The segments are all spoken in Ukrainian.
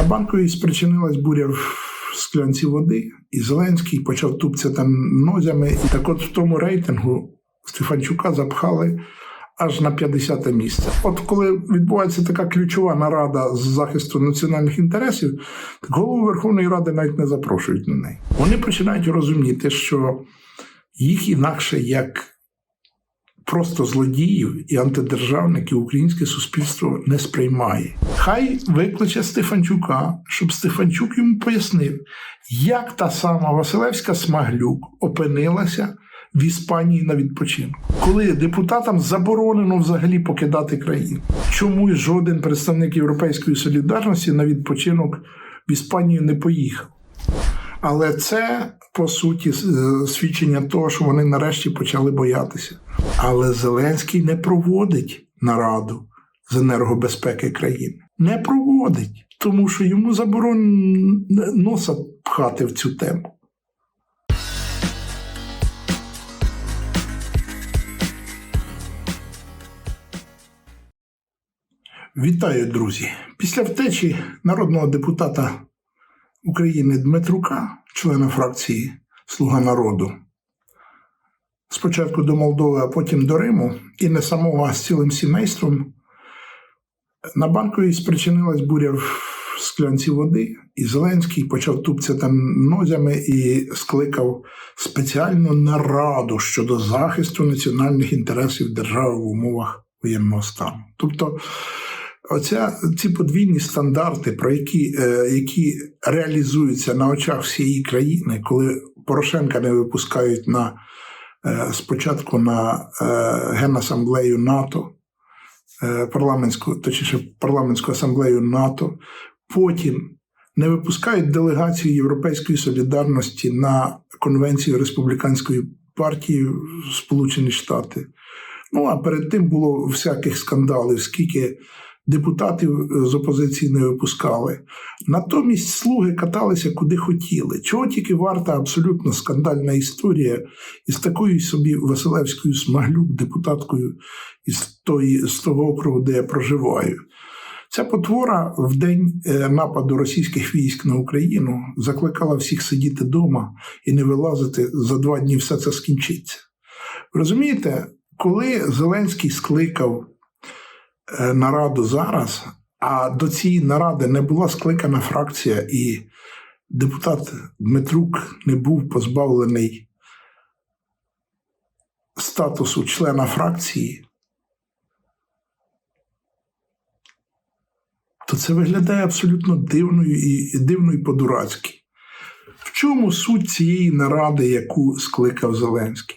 На банковій спричинилась буря в склянці води, і Зеленський почав тупцяти нозями. І так от в тому рейтингу Стефанчука запхали аж на 50 місце. От коли відбувається така ключова нарада з захисту національних інтересів, так голову Верховної Ради навіть не запрошують на неї. Вони починають розуміти, що їх інакше як просто злодіїв і антидержавників українське суспільство не сприймає. Хай викличе Стефанчука, щоб Стефанчук йому пояснив, як та сама Василевська Смаглюк опинилася в Іспанії на відпочинку, коли депутатам заборонено взагалі покидати країну. Чому жоден представник Європейської солідарності на відпочинок в Іспанію не поїхав? Але це по суті свідчення того, що вони нарешті почали боятися. Але Зеленський не проводить нараду з енергобезпеки країни. Не проводить, тому що йому заборонено носа пхати в цю тему. Вітаю, друзі! Після втечі народного депутата України Дмитрука, члена фракції Слуга народу, спочатку до Молдови, а потім до Риму, і не самого, а з цілим сімейством, на банковій спричинилась буря в склянці води, і Зеленський почав тупцяти нозями і скликав спеціальну нараду щодо захисту національних інтересів держави в умовах воєнного стану. Тобто, Оця ці подвійні стандарти, про які, е, які реалізуються на очах всієї країни, коли Порошенка не випускають на е, спочатку на е, Генасамблею НАТО, парламентську, точніше, парламентську асамблею НАТО, потім не випускають делегацію Європейської солідарності на конвенцію республіканської партії в Сполучені Штати. Ну а перед тим було всяких скандалів, скільки депутатів е, з опозиції не випускали. Натомість слуги каталися куди хотіли. Чого тільки варта абсолютно скандальна історія із такою собі Василевською Смаглюк, депутаткою із, тої, з того округу, де я проживаю. Ця потвора в день е, нападу російських військ на Україну закликала всіх сидіти вдома і не вилазити за два дні все це скінчиться. Розумієте, коли Зеленський скликав нараду зараз, а до цієї наради не була скликана фракція, і депутат Дмитрук не був позбавлений статусу члена фракції, то це виглядає абсолютно дивною і дивно і по-дурацьки. В чому суть цієї наради, яку скликав Зеленський?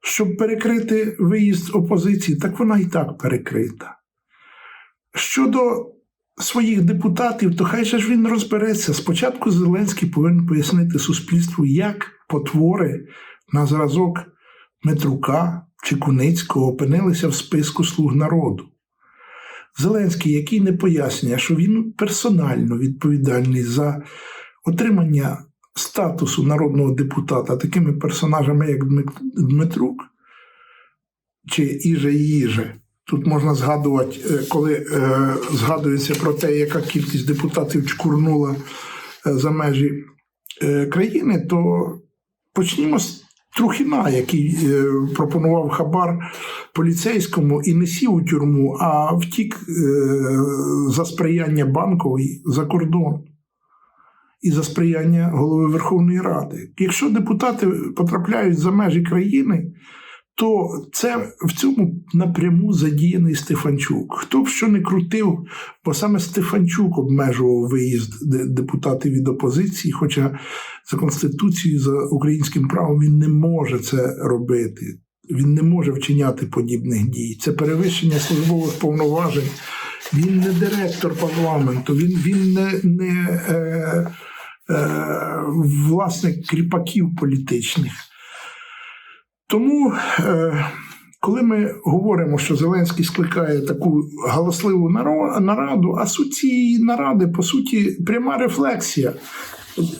Щоб перекрити виїзд опозиції, так вона і так перекрита. Щодо своїх депутатів, то хай же ж він розбереться. Спочатку Зеленський повинен пояснити суспільству, як потвори на зразок Метрука чи Куницького опинилися в списку слуг народу. Зеленський, який не пояснює, що він персонально відповідальний за отримання статусу народного депутата такими персонажами, як Дмитрук чи Іже Їже. Тут можна згадувати, е, коли е, згадується про те, яка кількість депутатів чкурнула е, за межі країни, то почнімо з Трухіна, який пропонував хабар поліцейському і не сів у тюрму, а втік за сприяння банкової за кордон і за сприяння голови Верховної Ради. Якщо депутати потрапляють за межі країни, то це в цьому напряму задіяний Стефанчук. Хто б що не крутив, бо саме Стефанчук обмежував виїзд депутатів від опозиції, хоча за Конституцією, за українським правом він не може це робити. Він не може вчиняти подібних дій. Це перевищення службових повноважень. Він не директор парламенту, він, він не, не е, е, власник кріпаків політичних. Тому, е, коли ми говоримо, що Зеленський скликає таку галасливу нараду, а суть цієї наради, по суті, пряма рефлексія.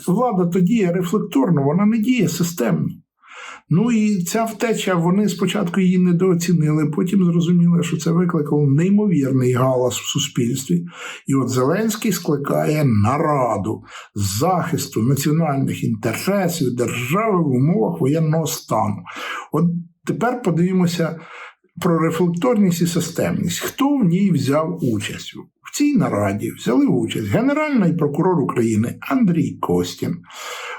Влада то діє рефлекторно, вона не діє системно. Ну і ця втеча, вони спочатку її недооцінили, потім зрозуміли, що це викликало неймовірний галас в суспільстві. І от Зеленський скликає нараду захисту національних інтересів держави в умовах воєнного стану. От тепер подивимося про рефлекторність і системність. Хто в ній взяв участь? В цій нараді взяли участь Генеральний прокурор України Андрій Костін,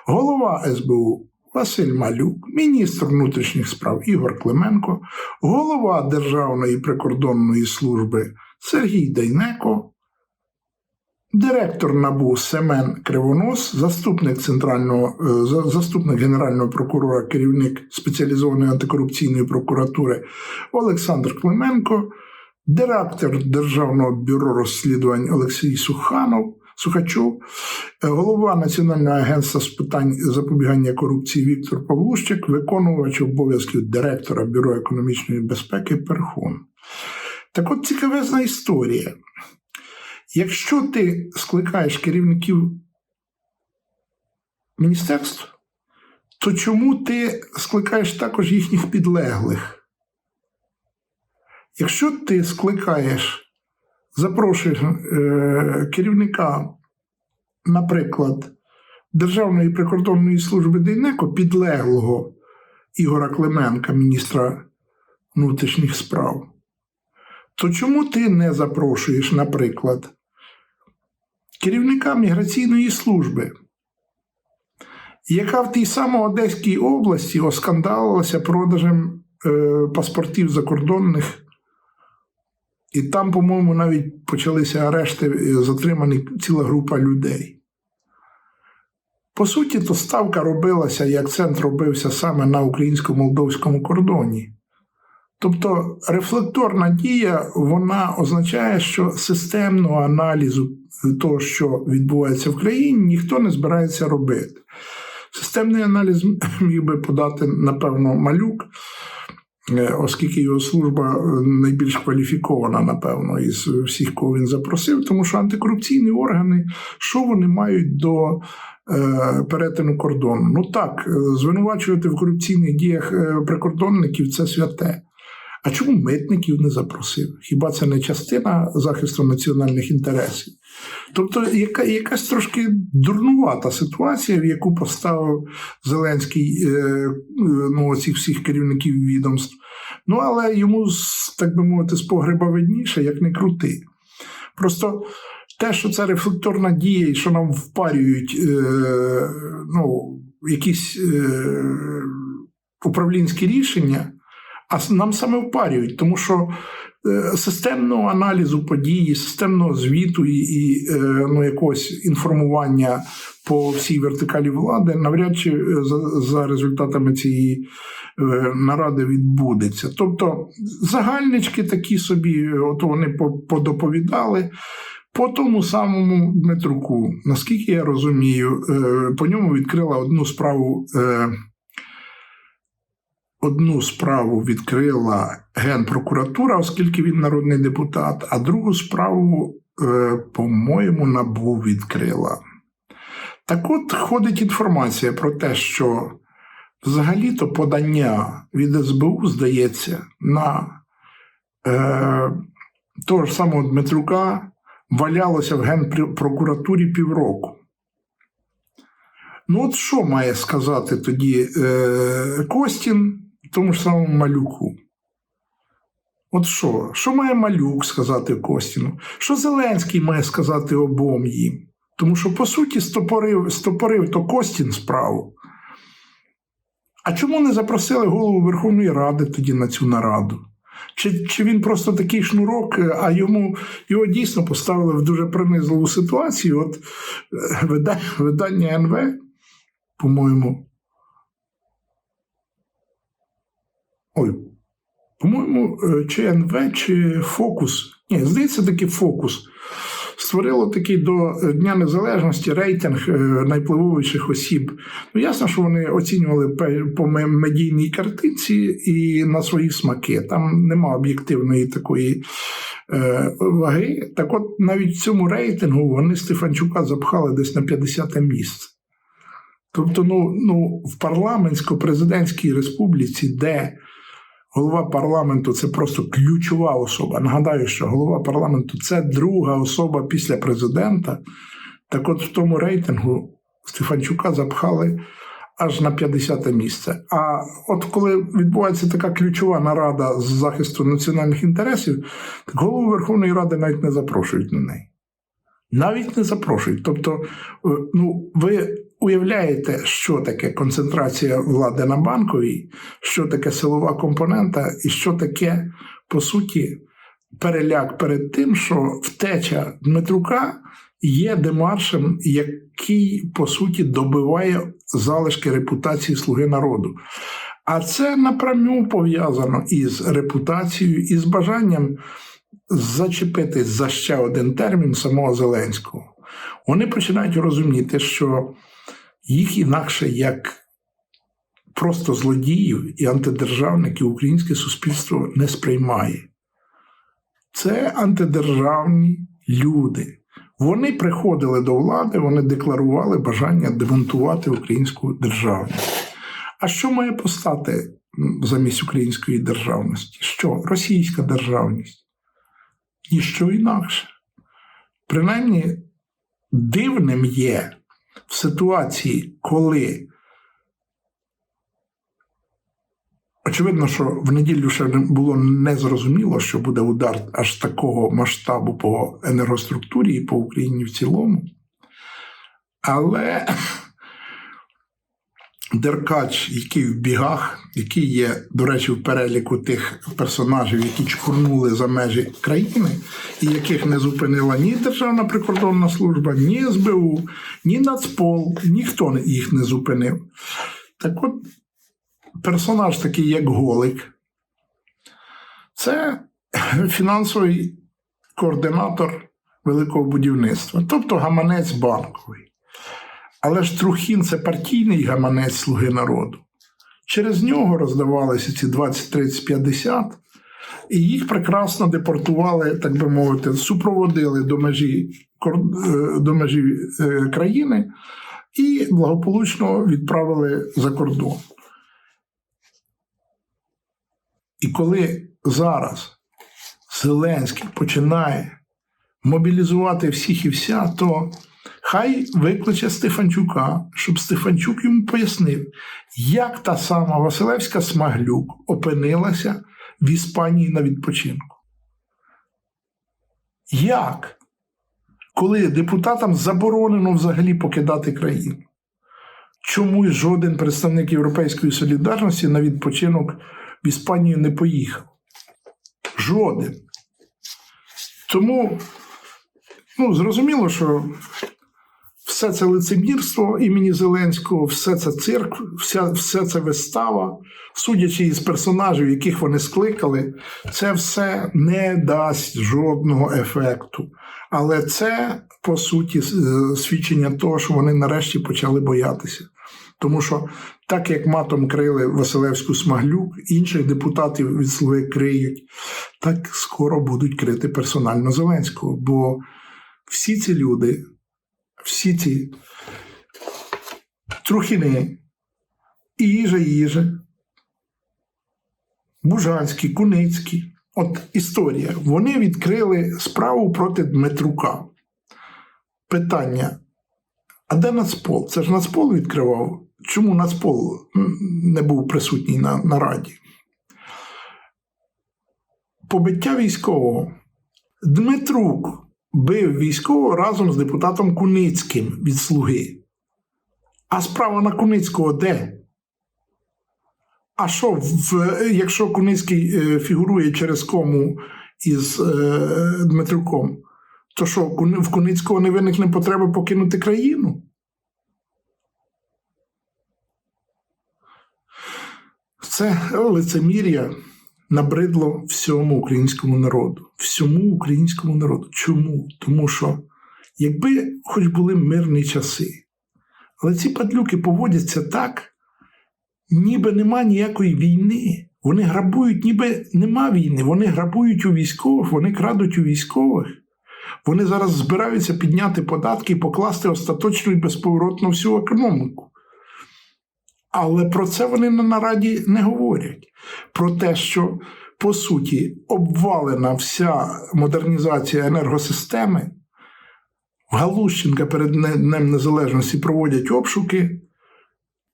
голова СБУ Василь Малюк, міністр внутрішніх справ Ігор Клименко, голова Державної прикордонної служби Сергій Дейнеко, директор НАБУ Семен Кривонос, заступник центрального е, заступник генерального прокурора, керівник спеціалізованої антикорупційної прокуратури Олександр Клименко, директор Державного бюро розслідувань Олексій Суханов. Сухачов, е, голова Національного агентства з питань запобігання корупції Віктор Павлущик, виконувач обов'язків директора Бюро економічної безпеки Перхун. Так от цікавезна історія. Якщо ти скликаєш керівників міністерств, то чому ти скликаєш також їхніх підлеглих? Якщо ти скликаєш, запрошуєш е, керівника, наприклад, Державної прикордонної служби Дейнеко, підлеглого Ігора Клименка, міністра внутрішніх справ, то чому ти не запрошуєш, наприклад, керівника міграційної служби, яка в тій самій Одеській області оскандалилася продажем е, паспортів закордонних, і там, по-моєму, навіть почалися арешти, е, затримані ціла група людей. По суті, то ставка робилася, і акцент робився саме на українсько-молдовському кордоні. Тобто рефлекторна дія вона означає, що системного аналізу того, що відбувається в країні, ніхто не збирається робити. Системний аналіз міг би подати, напевно, малюк, е, оскільки його служба е, найбільш кваліфікована, напевно, із всіх, кого він запросив, тому що антикорупційні органи, що вони мають до е, перетину кордону? Ну так, е, звинувачувати в корупційних діях е, прикордонників це святе. А чому митників не запросив? Хіба це не частина захисту національних інтересів? Тобто, яка, якась трошки дурнувата ситуація, в яку поставив Зеленський е, е, ну, оцих всіх керівників відомств. Ну, але йому, так би мовити, з погреба видніше, як не крути. Просто те, що це рефлекторна дія, і що нам впарюють е, ну, якісь е, управлінські рішення, а нам саме впарюють, тому що е, системного аналізу події, системного звіту і, і е, ну, якогось інформування по всій вертикалі влади навряд чи е, за, за результатами цієї наради відбудеться. Тобто загальнички такі собі, от вони подоповідали. По тому самому Дмитруку, наскільки я розумію, по ньому відкрила одну справу. Одну справу відкрила Генпрокуратура, оскільки він народний депутат, а другу справу, е, по-моєму, НАБУ відкрила. Так от ходить інформація про те, що взагалі-то подання від СБУ, здається, на е, того ж самого Дмитрука валялося в Генпрокуратурі півроку. Ну, от що має сказати тоді е, Костін тому ж самому малюку? От що? Що має малюк сказати Костіну? Що Зеленський має сказати обом їм? Тому що, по суті, стопорив, стопорив то Костін справу. А чому не запросили голову Верховної Ради тоді на цю нараду? Чи, чи він просто такий шнурок, а йому його дійсно поставили в дуже принизливу ситуацію? От е, видання НВ, по-моєму. Ой, по-моєму, е, чи НВ, чи Фокус. Ні, здається, таки Фокус. Створило такий до Дня Незалежності рейтинг е, найвпливовіших осіб. Ну, ясно, що вони оцінювали по медійній картинці і на свої смаки. Там нема об'єктивної такої е, ваги. Так от навіть в цьому рейтингу вони Стефанчука запхали десь на 50 місце. Тобто, ну, ну, в парламентсько-президентській республіці, де голова парламенту це просто ключова особа. Нагадаю, що голова парламенту це друга особа після президента. Так от в тому рейтингу Стефанчука запхали аж на 50 місце. А от коли відбувається така ключова нарада з захисту національних інтересів, так голову Верховної Ради навіть не запрошують на неї. Навіть не запрошують. Тобто, е, ну, ви уявляєте, що таке концентрація влади на банковій, що таке силова компонента, і що таке, по суті, переляк перед тим, що втеча Дмитрука є демаршем, який, по суті, добиває залишки репутації Слуги народу. А це напряму пов'язано із репутацією, і з бажанням зачепити за ще один термін самого Зеленського. Вони починають розуміти, що їх інакше як просто злодіїв і антидержавників українське суспільство не сприймає. Це антидержавні люди. Вони приходили до влади, вони декларували бажання демонтувати українську державність. А що має постати замість української державності? Що? Російська державність? Ніщо інакше. Принаймні, дивним є в ситуації, коли очевидно, що в неділю ще було незрозуміло, що буде удар аж такого масштабу по енергоструктурі і по Україні в цілому. Але Деркач, який в бігах, який є, до речі, в переліку тих персонажів, які чкурнули за межі країни, і яких не зупинила ні Державна прикордонна служба, ні СБУ, ні Нацпол, ніхто їх не зупинив. Так от, персонаж такий, як Голик, це фінансовий координатор великого будівництва, тобто гаманець банковий. Але ж Трухін це партійний гаманець Слуги народу. Через нього роздавалися ці 20, 30, 50, і їх прекрасно депортували, так би мовити, супроводили до межі, е, до межі е, країни і благополучно відправили за кордон. І коли зараз Зеленський починає мобілізувати всіх і вся, то хай викличе Стефанчука, щоб Стефанчук йому пояснив, як та сама Василевська Смаглюк опинилася в Іспанії на відпочинку. Як? Коли депутатам заборонено взагалі покидати країну? Чому жоден представник Європейської солідарності на відпочинок в Іспанію не поїхав? Жоден. Тому ну, зрозуміло, що все це лицемірство імені Зеленського, все це цирк, вся, все це вистава, судячи із персонажів, яких вони скликали, це все не дасть жодного ефекту. Але це, по суті, е, свідчення того, що вони нарешті почали боятися. Тому що так як матом крили Василевську Смаглюк, інших депутатів від слуги криють, так скоро будуть крити персонально Зеленського. Бо всі ці люди, всі ці трухіни, і їжа їжа, Бужанський, Куницький. От історія. Вони відкрили справу проти Дмитрука. Питання: а де Нацпол? Це ж Нацпол відкривав. Чому Нацпол не був присутній на, на раді? Побиття військового. Дмитрук бив військового разом з депутатом Куницьким від слуги. А справа на Куницького де? А що, в, якщо Куницький е, фігурує через кому із е, Дмитруком, то що в Куницького не виникне потреба покинути країну? Це лицемір'я набридло всьому українському народу. Всьому українському народу. Чому? Тому що якби хоч були мирні часи, але ці падлюки поводяться так, ніби нема ніякої війни. Вони грабують, ніби нема війни. Вони грабують у військових, вони крадуть у військових. Вони зараз збираються підняти податки і покласти остаточно і безповоротно всю економіку. Але про це вони на нараді не говорять. Про те, що по суті обвалена вся модернізація енергосистеми. Галущенка перед Днем Незалежності проводять обшуки,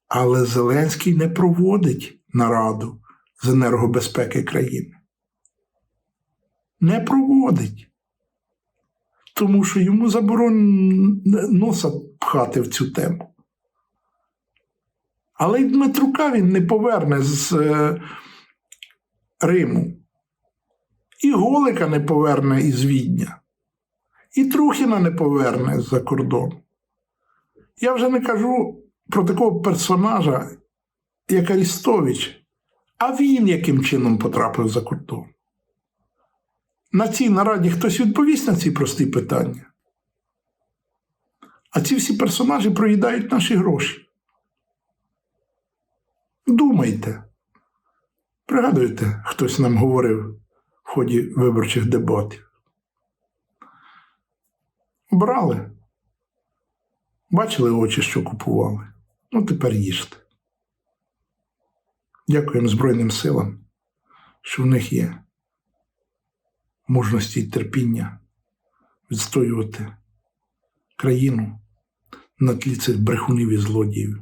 але Зеленський не проводить нараду з енергобезпеки країни. Не проводить. Тому що йому заборонено носа пхати в цю тему. Але й Дмитрука він не поверне з е, Риму. І Голика не поверне із Відня. І Трухіна не поверне з-за кордону. Я вже не кажу про такого персонажа, як Арістович, а він яким чином потрапив за кордон. На цій нараді хтось відповість на ці прості питання. А ці всі персонажі проїдають наші гроші. Думайте. Пригадуєте, хтось нам говорив в ході виборчих дебатів. Брали. Бачили очі, що купували. Ну, тепер їжте. Дякуємо Збройним силам, що в них є мужності й терпіння відстоювати країну на тлі цих брехунів і злодіїв.